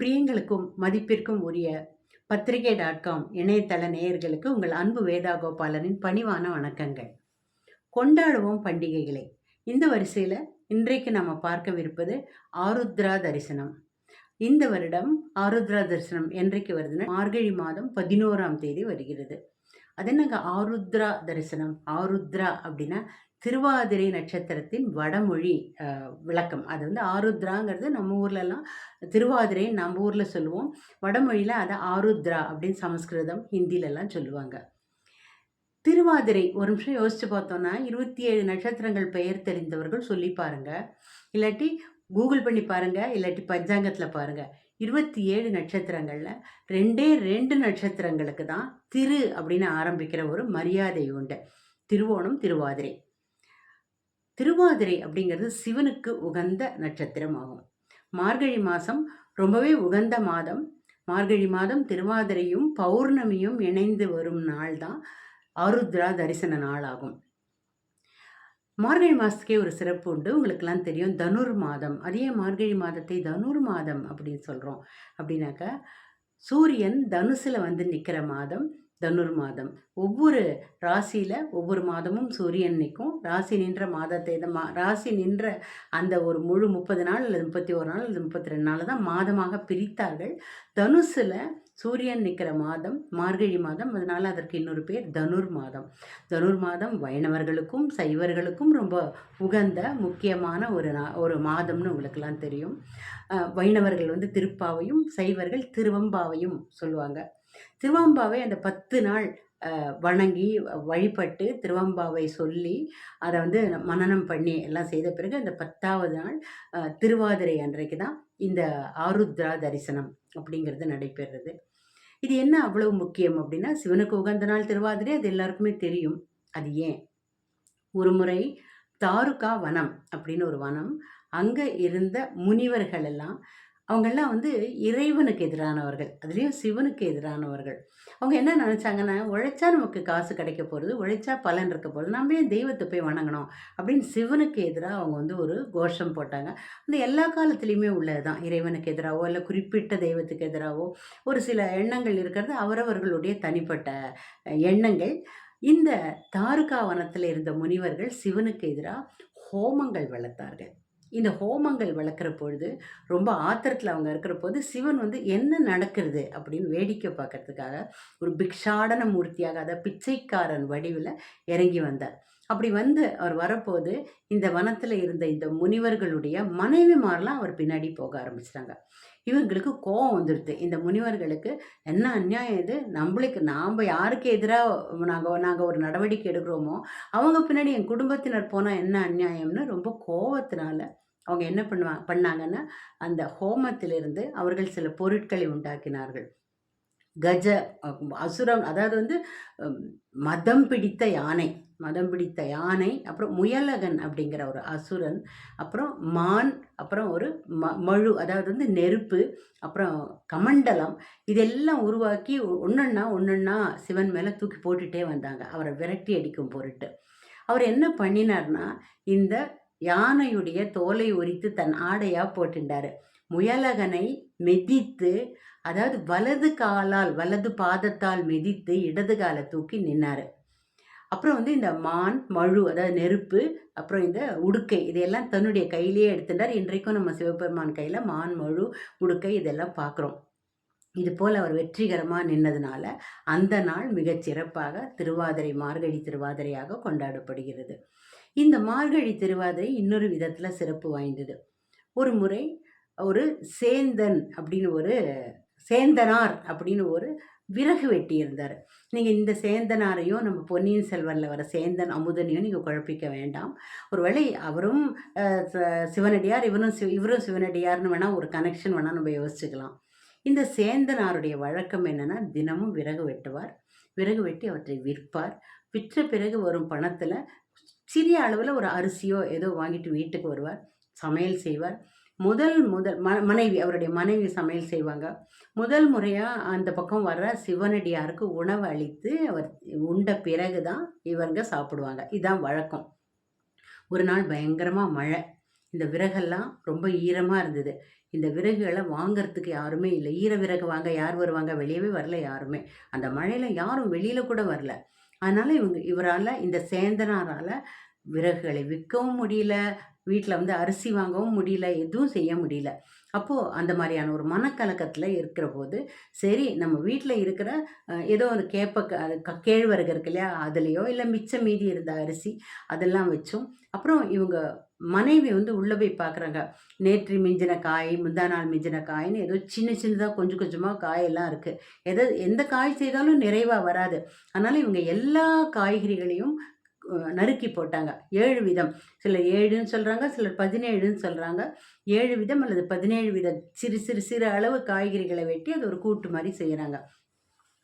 பிரியங்களுக்கும் மதிப்பிற்கும் உரிய பத்திரிகை டாட் காம் இணையதள நேயர்களுக்கு உங்கள் அன்பு வேதா கோபாலனின் பணிவான வணக்கங்கள். கொண்டாடுவோம் பண்டிகைகளை. இந்த வரிசையில் இன்றைக்கு நம்ம பார்க்கவிருப்பது ஆருத்ரா தரிசனம். இந்த வருடம் ஆருத்ரா தரிசனம் என்றைக்கு வருதுன்னா மார்கழி மாதம் பதினோராம் தேதி வருகிறது. அது என்னங்க ஆருத்ரா தரிசனம்? ஆருத்ரா அப்படின்னா திருவாதிரை நட்சத்திரத்தின் வடமொழி விளக்கம். அது வந்து ஆருத்ராங்கிறது நம்ம ஊர்லலாம் திருவாதிரை நம்ம ஊரில் சொல்லுவோம். வடமொழியில் அதை ஆருத்ரா அப்படின்னு சமஸ்கிருதம் ஹிந்திலெலாம் சொல்லுவாங்க. திருவாதிரை ஒரு நிமிஷம் யோசித்து பார்த்தோன்னா இருபத்தி ஏழு நட்சத்திரங்கள் பெயர் தெரிந்தவர்கள் சொல்லி பாருங்கள் இல்லாட்டி கூகுள் பண்ணி பாருங்கள் இல்லாட்டி பஞ்சாங்கத்தில் பாருங்கள் இருபத்தி ஏழு நட்சத்திரங்களில் ரெண்டே ரெண்டு நட்சத்திரங்களுக்கு தான் திரு அப்படின்னு ஆரம்பிக்கிற ஒரு மரியாதை உண்டு. திருவோணம் திருவாதிரை. திருவாதிரை அப்படிங்கிறது சிவனுக்கு உகந்த நட்சத்திரம் ஆகும் மார்கழி மாதம் ரொம்பவே உகந்த மாதம். மார்கழி மாதம் திருவாதிரையும் பௌர்ணமியும் இணைந்து வரும் நாள் தான் ஆருத்ரா தரிசன நாள் ஆகும் மார்கழி மாதத்துக்கே ஒரு சிறப்பு உண்டு. உங்களுக்கெல்லாம் தெரியும் தனுர் மாதம். அதே மார்கழி மாதத்தை தனுர் மாதம் அப்படின்னு சொல்கிறோம் அப்படின்னாக்கா சூரியன் தனுசில் வந்து நிற்கிற மாதம். தனுர் மாதம். ஒவ்வொரு ராசியில் ஒவ்வொரு மாதமும் சூரியன் நிற்கும். ராசி நின்ற மாதத்தை தான் மா ராசி நின்ற அந்த ஒரு முழு முப்பது நாள் அல்லது முப்பத்தி ஒரு நாள் அல்லது முப்பத்தி ரெண்டு நாள் தான் மாதமாக பிரித்தார்கள். தனுசில் சூரியன் நிற்கிற மாதம் மார்கழி மாதம் அதனால் அதற்கு இன்னொரு பேர் தனுர் மாதம். தனுர் மாதம் வைணவர்களுக்கும் சைவர்களுக்கும் ரொம்ப உகந்த முக்கியமான ஒரு நா ஒரு மாதம்னு உங்களுக்கெல்லாம் தெரியும். வைணவர்கள் வந்து திருப்பாவையும் சைவர்கள் திருவம்பாவையும் சொல்லுவாங்க. திருவாம்பாவை அந்த பத்து நாள் வணங்கி வழிபட்டு திருவம்பாவை சொல்லி அதை வந்து மனனம் பண்ணி எல்லாம் செய்த பிறகு அந்த பத்தாவது நாள் திருவாதிரை அன்றைக்கு தான் இந்த ஆருத்ரா தரிசனம் அப்படிங்கிறது நடைபெறுறது. இது என்ன அவ்வளவு முக்கியம் அப்படின்னா சிவனுக்கு உகந்த நாள் திருவாதிரை அது எல்லாருக்குமே தெரியும். அது ஏன்? ஒரு முறை தாருகா வனம் அப்படின்னு ஒரு வனம் அங்கே இருந்த முனிவர்கள் எல்லாம் அவங்கெல்லாம் வந்து இறைவனுக்கு எதிரானவர்கள். அதுலேயும் சிவனுக்கு எதிரானவர்கள். அவங்க என்ன நினச்சாங்கன்னா உழைச்சா நமக்கு காசு கிடைக்க போகிறது உழைச்சா பலன் இருக்க போகிறது நம்ம ஏன் தெய்வத்தை போய் வணங்கணும்? அப்படின்னு சிவனுக்கு எதிராக அவங்க வந்து ஒரு கோஷம் போட்டாங்க. அந்த எல்லா காலத்துலேயுமே உள்ளது தான் இறைவனுக்கு எதிராகவோ இல்லை குறிப்பிட்ட தெய்வத்துக்கு எதிராகவோ ஒரு சில எண்ணங்கள் இருக்கிறது அவரவர்களுடைய தனிப்பட்ட எண்ணங்கள். இந்த தாருகா வனத்தில் இருந்த முனிவர்கள் சிவனுக்கு எதிராக ஹோமங்கள் வளர்த்தார்கள். இந்த ஹோமங்கள் வளர்க்குற பொழுது ரொம்ப ஆத்திரத்தில் அவங்க இருக்கிற போது சிவன் வந்து என்ன நடக்கிறது அப்படின்னு வேடிக்கை பார்க்கறதுக்காக ஒரு பிக்ஷாடன மூர்த்தியாக அதாவது பிச்சைக்காரன் வடிவில் இறங்கி வந்தார். அப்படி வந்து அவர் வரப்போது இந்த வனத்தில் இருந்த இந்த முனிவர்களுடைய மனைவிமாரெலாம் அவர் பின்னாடி போக ஆரம்பிச்சிட்டாங்க. இவங்களுக்கு கோபம் வந்துடுது இந்த முனிவர்களுக்கு என்ன அநியாயம் இது? நம்மளுக்கு நாம் யாருக்கு எதிராக நாங்கள் நாங்கள் ஒரு நடவடிக்கை எடுக்கிறோமோ அவங்க பின்னாடி என் குடும்பத்தினர் போனால் என்ன அநியாயம்னு ரொம்ப கோபத்தினால அவங்க என்ன பண்ணுவாங்க பண்ணாங்கன்னா அந்த ஹோமத்திலிருந்து அவர்கள் சில பொருட்களை உண்டாக்கினார்கள். கஜ அசுரம் அதாவது வந்து மதம் பிடித்த யானை மதம் பிடித்த யானை அப்புறம் முயலகன் அப்படிங்கிற ஒரு அசுரன் அப்புறம் மான் அப்புறம் ஒரு ம மழு அதாவது வந்து நெருப்பு அப்புறம் கமண்டலம் இதெல்லாம் உருவாக்கி ஒன்றொன்னா ஒன்றொன்னா சிவன் மேலே தூக்கி போட்டுகிட்டே வந்தாங்க. அவரை விரட்டி அடிக்கும் பொருட்டு. அவர் என்ன பண்ணினார்னா இந்த யானையுடைய தோலை உரித்து தன் ஆடையாக போட்டுண்டாரு. முயலகனை மெதித்து அதாவது வலது காலால் வலது பாதத்தால் மிதித்து இடது காலை தூக்கி நின்னார். அப்புறம் வந்து இந்த மான் மழு அதாவது நெருப்பு அப்புறம் இந்த உடுக்கை இதையெல்லாம் தன்னுடைய கையிலேயே எடுத்துட்டார் இன்றைக்கும் நம்ம சிவபெருமான் கையில் மான் மழு உடுக்கை இதெல்லாம் பார்க்குறோம் இது போல் அவர் வெற்றிகரமாக நின்னதுனால அந்த நாள் மிகச் சிறப்பாக திருவாதிரை மார்கழி திருவாதிரையாக கொண்டாடப்படுகிறது. இந்த மார்கழி திருவாதிரை இன்னொரு விதத்தில் சிறப்பு வாய்ந்தது. ஒரு முறை ஒரு சேந்தன் அப்படின்னு ஒரு சேந்தனார் அப்படின்னு ஒரு விறகு வெட்டி இருந்தார் நீங்கள் இந்த சேந்தனாரையும் நம்ம பொன்னியின் செல்வனில் வர சேந்தன் அமுதனையும் நீங்கள் குழப்பிக்க வேண்டாம். ஒருவேளை அவரும் சிவனடியார் இவரும் சிவ இவரும் சிவனடியார்னு வேணால் ஒரு கனெக்ஷன் வேணால் நம்ம யோசிச்சுக்கலாம். இந்த சேந்தனாருடைய வழக்கம் என்னென்னா தினமும் விறகு வெட்டுவார். விறகு வெட்டி அவற்றை விற்பார். விற்ற பிறகு வரும் பணத்தில் சிறிய அளவில் ஒரு அரிசியோ ஏதோ வாங்கிட்டு வீட்டுக்கு வருவார் சமையல் செய்வார். முதல் முதல் ம மனைவி அவருடைய மனைவி சமையல் செய்வாங்க. முதல் முறையாக அந்த பக்கம் வர்ற சிவனடியாருக்கு உணவு அளித்து அவர் உண்ட பிறகு தான் இவங்க சாப்பிடுவாங்க. இதுதான் வழக்கம். ஒரு நாள் பயங்கரமாக மழை. இந்த விறகெல்லாம் ரொம்ப ஈரமாக இருந்தது. இந்த விறகுகளை வாங்கிறதுக்கு யாருமே இல்லை. ஈர விறகு வாங்க யார் வருவாங்க? வெளியவே வரல யாருமே. அந்த மழையில் யாரும் வெளியில் கூட வரல. அதனால் இவங்க இவரால் இந்த சேந்தனாரால் விறகுகளை விற்கவும் முடியல, வீட்டில் வந்து அரிசி வாங்கவும் முடியல, எதுவும் செய்ய முடியல. அப்போது அந்த மாதிரியான ஒரு மனக்கலக்கத்துல இருக்கிறபோது, சரி நம்ம வீட்டில் இருக்கிற ஏதோ ஒரு கேப்ப க கேழ்வரகு இருக்கு இல்லையா? அதுலேயோ இல்லை மிச்சம் மீதி இருந்த அரிசி அதெல்லாம் வச்சும், அப்புறம் இவங்க மனைவி வந்து உள்ளே போய் பார்க்குறாங்க. நேற்று மிஞ்சின காய், முந்தா நாள் மிஞ்சின காய்ன்னு ஏதோ சின்ன சின்னதாக கொஞ்சம் கொஞ்சமாக காயெல்லாம் இருக்குது எதை எந்த காய் செய்தாலும் நிறைவாக வராது. அதனால இவங்க எல்லா காய்கறிகளையும் நறுக்கி போட்டாங்க. ஏழு விதம். சிலர் ஏழுன்னு சொல்கிறாங்க சிலர் பதினேழுன்னு சொல்கிறாங்க ஏழு விதம் அல்லது 17 வித சிறு சிறு சிறு அளவு காய்கறிகளை வெட்டி அது ஒரு கூட்டு மாதிரி செய்கிறாங்க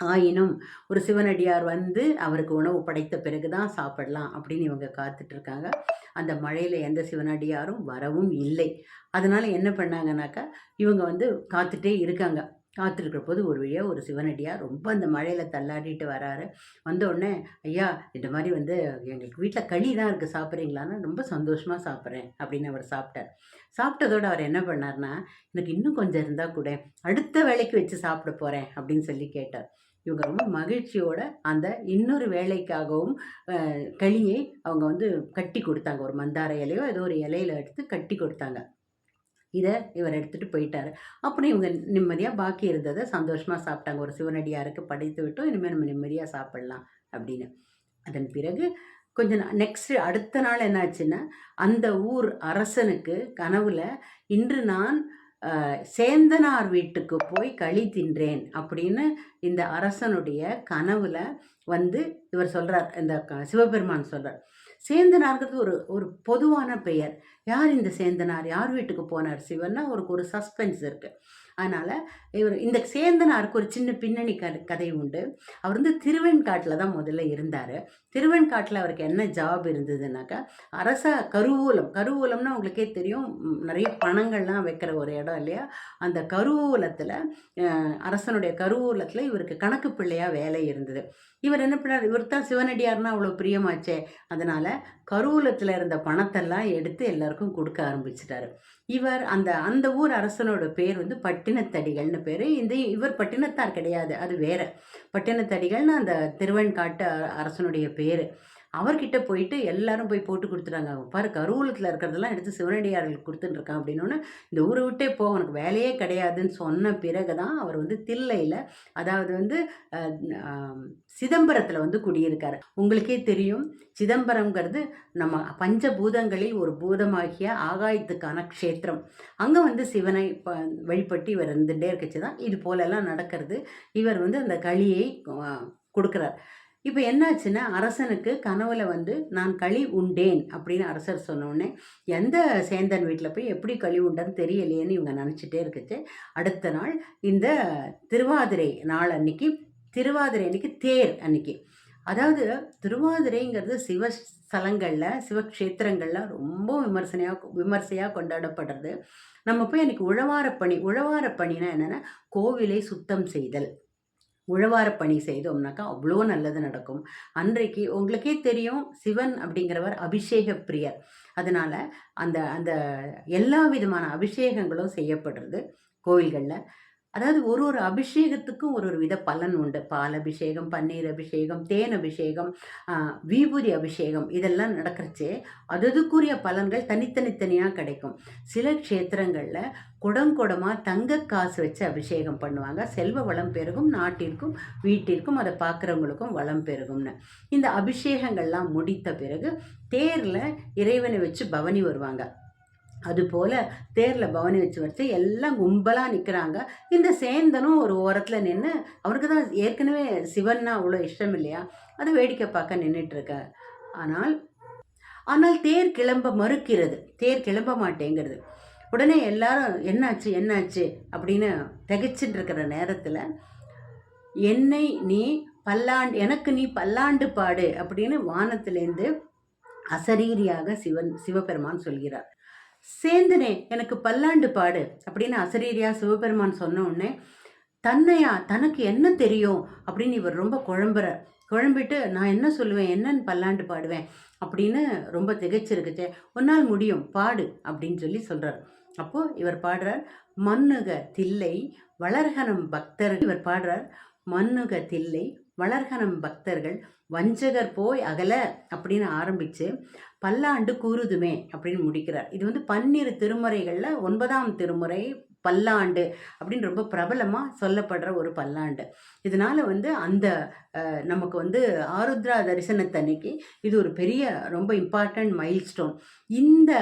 ஆயினும் ஒரு சிவனடியார் வந்து அவருக்கு உணவு படைத்த பிறகு தான் சாப்பிடலாம் அப்படின்னு இவங்க காத்துட்டு இருக்காங்க. அந்த மழையில் எந்த சிவனடியாரும் வரவும் இல்லை. அதனால் என்ன பண்ணாங்கனாக்கா, இவங்க வந்து காத்துட்டே இருக்காங்க. காத்திருக்கிற போது ஒரு வழியாக ஒரு சிவனடியார் ரொம்ப அந்த மழையில் தள்ளாடிட்டு வராரு. வந்தோடனே "ஐயா இந்த மாதிரி வந்து எங்களுக்கு வீட்டில் களி தான் இருக்குது சாப்பிட்றீங்களான்னு "ரொம்ப சந்தோஷமாக சாப்பிட்றேன் அப்படின்னு அவர் சாப்பிட்டார். சாப்பிட்டதோட அவர் என்ன பண்ணார்னா "எனக்கு இன்னும் கொஞ்சம் இருந்தால் கூட அடுத்த வேலைக்கு வச்சு சாப்பிட போகிறேன் அப்படின்னு சொல்லி கேட்டார். இவங்க ரொம்ப மகிழ்ச்சியோட அந்த இன்னொரு வேலைக்காகவும் களியை அவங்க வந்து கட்டி கொடுத்தாங்க ஒரு மந்தார இலையோ ஏதோ ஒரு இலையில எடுத்து கட்டி கொடுத்தாங்க இதை இவர் எடுத்துகிட்டு போயிட்டார் அப்புறம் இவங்க நிம்மதியாக பாக்கி இருந்ததை சந்தோஷமாக சாப்பிட்டாங்க. ஒரு சிவனடியாருக்கு படைத்து விட்டோம். இனிமேல் நம்ம நிம்மதியாக சாப்பிடலாம் அப்படின்னு. அதன் பிறகு கொஞ்சம் நா நெக்ஸ்ட் அடுத்த நாள் என்னாச்சுன்னா, அந்த ஊர் அரசனுக்கு கனவுல, "இன்று நான் சேந்தனார் வீட்டுக்கு போய் களி தின்றேன்" அப்படின்னு இந்த அரசனுடைய கனவுல வந்து இவர் சொல்றார். இந்த க சிவபெருமான் சொல்றார். சேந்தனார்ங்கிறது ஒரு ஒரு பொதுவான பெயர். யார் இந்த சேந்தனார்? யார் வீட்டுக்கு போனார் சிவன்னா அவருக்கு ஒரு சஸ்பென்ஸ் இருக்குது அதனால் இவர் இந்த சேந்தனாருக்கு ஒரு சின்ன பின்னணி க கதை உண்டு. அவர் வந்து திருவெண்காட்டில் தான் முதல்ல இருந்தார் திருவெண்காட்டில் அவருக்கு என்ன ஜாப் இருந்ததுனாக்கா, அரச கருவூலம் கருவூலம்னா உங்களுக்கே தெரியும். நிறைய பணங்கள்லாம் வைக்கிற ஒரு இடம் இல்லையா? அந்த கருவூலத்தில் அரசனுடைய கருவூலத்தில் இவருக்கு கணக்கு பிள்ளையாக வேலை இருந்தது. இவர் என்ன பண்ணாரு, இவர் தான் சிவனடியார்னா அவ்வளோ பிரியமாச்சே! அதனால் கருவூலத்தில் இருந்த பணத்தெல்லாம் எடுத்து எல்லாருக்கும் கொடுக்க ஆரம்பிச்சிட்டாரு இவர் அந்த அந்த ஊர் அரசனோட பேர் வந்து பட்டினத்தடிகள்னு பேர் இந்த இவர் பட்டினத்தார் கிடையாது. அது வேற. பட்டினத்தடிகள்னு அந்த திருவெண்காட்டு அரசனுடைய பேர் அவர்கிட்ட போயிட்டு எல்லாரும் போய் போட்டு கொடுத்துட்டாங்க "பாரு கருவூலத்தில் இருக்கிறதெல்லாம் எடுத்து சிவனடியார்களுக்கு கொடுத்துட்டுருக்கான் இருக்கான்" "இந்த ஊரை விட்டே போ! உனக்கு வேலையே கிடையாதுன்னு" சொன்ன பிறகு தான் அவர் வந்து தில்லையில் அதாவது வந்து சிதம்பரத்தில் வந்து குடியிருக்கார் உங்களுக்கே தெரியும். சிதம்பரம்ங்கிறது நம்ம பஞ்சபூதங்களில் ஒரு பூதமாகிய ஆகாயத்துக்கான க்ஷேத்திரம். அங்கே வந்து சிவனை ப வழிபட்டு இவர் இருந்துகிட்டே இருக்கச்சு தான் இது போலெல்லாம் நடக்கிறது. இவர் வந்து அந்த களியை கொடுக்குறார் இப்போ என்னாச்சுன்னா, அரசனுக்கு கனவுல வந்து, "நான் களி உண்டேன்" அப்படின்னு அரசர் சொன்னோனே, எந்த சேந்தன் வீட்டில் போய் எப்படி களி உண்டன்னு தெரியலையேன்னு இவங்க நினச்சிட்டே இருக்குது அடுத்த நாள் இந்த திருவாதிரை நாள் அன்னைக்கு திருவாதிரை அன்னைக்கு தேர் அன்னைக்கு. அதாவது திருவாதிரைங்கிறது சிவ ஸ்தலங்களில் சிவக்ஷேத்திரங்களில் ரொம்ப விமர்சனையாக விமர்சையாக கொண்டாடப்படுறது. நம்ம போய் அன்னைக்கு உழவார பணி உழவார பணினா என்னென்னா கோவிலை சுத்தம் செய்தல். உழவார பணி செய்தோம்னாக்கா, அவ்வளோ நல்லது நடக்கும். அன்றைக்கு உங்களுக்கே தெரியும், சிவன் அப்படிங்கிறவர் அபிஷேக பிரியர். அதனால் அந்த அந்த எல்லா விதமான அபிஷேகங்களும் செய்யப்படுறது கோவில்களில் அதாவது ஒரு ஒரு அபிஷேகத்துக்கும் ஒரு ஒரு வித பலன் உண்டு. பால் அபிஷேகம், பன்னீர் அபிஷேகம், தேன் அபிஷேகம், வீபூதி அபிஷேகம் இதெல்லாம் நடக்கிறச்சே அததுக்குரிய பலன்கள் தனித்தனித்தனியாக கிடைக்கும். சில க்ஷேத்திரங்களில் குடங்குடமாக தங்க காசு வச்சு அபிஷேகம் பண்ணுவாங்க. செல்வ வளம் பெருகும், நாட்டிற்கும், வீட்டிற்கும், அதை பார்க்குறவங்களுக்கும் வளம் பெருகும்னு. இந்த அபிஷேகங்கள்லாம் முடித்த பிறகு, தேரில் இறைவனை வச்சு பவனி வருவாங்க. அதுபோல தேரில் பவனி வச்சு வச்சு எல்லாம் கும்பலாக நிற்கிறாங்க இந்த சேந்தனும் ஒரு ஓரத்தில் நின்று அவருக்கு தான் ஏற்கனவே சிவன்னா அவ்வளோ இஷ்டம் இல்லையா? அதை வேடிக்கை பார்க்க நின்றுட்டுருக்க ஆனால் ஆனால் தேர் கிளம்ப மறுக்கிறது. தேர் கிளம்ப மாட்டேங்கிறது. உடனே எல்லாரும் "என்னாச்சு? என்னாச்சு?" அப்படின்னு திகைச்சுட்டு இருக்கிற நேரத்தில் "என்னை நீ பல்லாண்டு எனக்கு நீ பல்லாண்டு பாடு" அப்படின்னு வானத்திலேருந்து அசரீரியாக சிவன் சிவபெருமான் சொல்கிறார். "சேந்தனே எனக்கு பல்லாண்டு பாடு" அப்படின்னு அசரீரியா சிவபெருமான் சொன்ன உடனே, தன்னையா? தனக்கு என்ன தெரியும்? அப்படின்னு இவர் ரொம்ப குழம்புறார். குழம்பிட்டு, "நான் என்ன சொல்லுவேன்? என்னன்னு பல்லாண்டு பாடுவேன்?" அப்படின்னு ரொம்ப திகைச்சிருக்குச்சே "உன்னால் முடியும். பாடு" அப்படின்னு சொல்லி சொல்கிறார் அப்போது இவர் பாடுறார் மண்ணுக தில்லை வளர்கனம் பக்தர்கள் இவர் பாடுறார் மண்ணுக தில்லை வளர்கனம் பக்தர்கள் வஞ்சகர் போய் அகல அப்படின்னு ஆரம்பித்து பல்லாண்டு கூறுதுமே அப்படின்னு முடிக்கிறார். இது வந்து பன்னிரு திருமுறைகளில் ஒன்பதாம் திருமுறை பல்லாண்டு அப்படின்னு ரொம்ப பிரபலமாக சொல்லப்படுற ஒரு பல்லாண்டு. இதனால் வந்து அந்த நமக்கு வந்து ஆருத்ரா தரிசனத்தன்னைக்கு இது ஒரு பெரிய ரொம்ப இம்பார்ட்டண்ட் மைல்ஸ்டோன் இந்த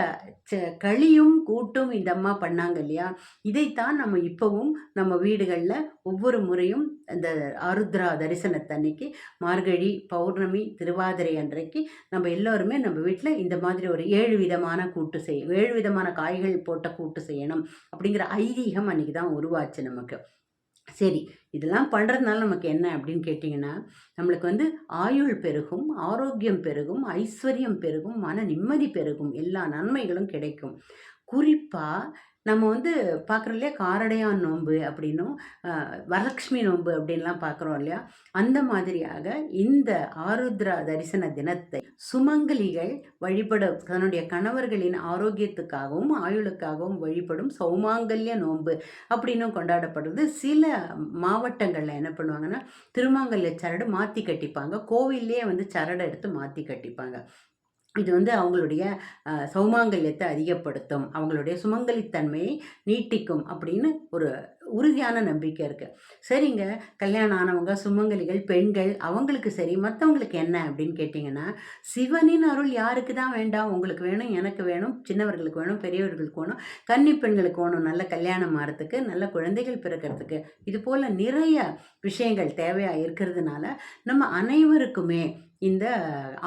ச- களியும் கூட்டும் இந்த அம்மா பண்ணாங்க இல்லையா? இதைத்தான் நம்ம இப்போவும் நம்ம வீடுகளில் ஒவ்வொரு முறையும் அந்த ஆருத்ரா தரிசனத்தன்னைக்கு மார்கழி பௌர்ணமி திருவாதிரை அன்றைக்கு நம்ம எல்லோருமே நம்ம வீட்டில் இந்த மாதிரி ஒரு ஏழு விதமான கூட்டு செய்ய ஏழு விதமான காய்கள் போட்ட கூட்டு செய்யணும் அப்படிங்கிற ஐ ஐதீகம் அன்றைக்கி தான் உருவாச்சு நமக்கு. சரி இதெல்லாம் பண்ணுறதுனால நமக்கு என்ன அப்படின்னு கேட்டிங்கன்னா நம்மளுக்கு வந்து ஆயுள் பெருகும் ஆரோக்கியம் பெருகும் ஐஸ்வர்யம் பெருகும் மன நிம்மதி பெருகும் எல்லா நன்மைகளும் கிடைக்கும். குறிப்பாக நம்ம வந்து பார்க்குறோம் இல்லையா காரடையான் நோன்பு அப்படின்னும் வரலட்சுமி வரலக்ஷ்மி நோன்பு அப்படின்லாம் பார்க்குறோம் இல்லையா? அந்த மாதிரியாக இந்த ஆருத்ரா தரிசன தினத்தை சுமங்கலிகள் வழிபட தன்னுடைய கணவர்களின் ஆரோக்கியத்துக்காகவும் ஆயுளுக்காகவும் வழிபடும் சௌமாங்கல்ய நோன்பு அப்படின்னும் கொண்டாடப்படுறது. சில மாவட்டங்களில் என்ன பண்ணுவாங்கன்னா திருமாங்கல்ய சரடு மாற்றி கட்டிப்பாங்க. கோவில்லையே வந்து சரடை எடுத்து மாற்றி கட்டிப்பாங்க. இது வந்து அவங்களுடைய சௌமாங்கல்யத்தை அதிகப்படுத்தும் அவங்களுடைய சுமங்கலித்தன்மையை நீட்டிக்கும் அப்படின்னு ஒரு உறுதியான நம்பிக்கை இருக்குது சரிங்க கல்யாணம் ஆனவங்க சுமங்கலிகள் பெண்கள் அவங்களுக்கு சரி மற்றவங்களுக்கு என்ன அப்படின்னு கேட்டிங்கன்னா சிவனின் அருள் யாருக்கு தான் வேண்டாம்? உங்களுக்கு வேணும் எனக்கு வேணும் சின்னவர்களுக்கு வேணும் பெரியவர்களுக்கு வேணும் கன்னி பெண்களுக்கு வேணும் நல்ல கல்யாணம் ஆகிறதுக்கு நல்ல குழந்தைகள் பிறக்கிறதுக்கு. இது போல் நிறைய விஷயங்கள் தேவையாக இருக்கிறதுனால நம்ம அனைவருக்குமே இந்த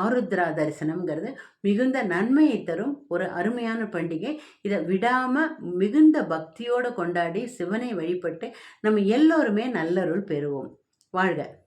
ஆருத்ரா தரிசனம்ங்கிறது மிகுந்த நன்மையை தரும். ஒரு அருமையான பண்டிகை. இதை விடாமல் மிகுந்த பக்தியோடு கொண்டாடி சிவனை வழி வழிபட்டு நம்ம எல்லோருமே நல்லருள் பெறுவோம். வாழ்க.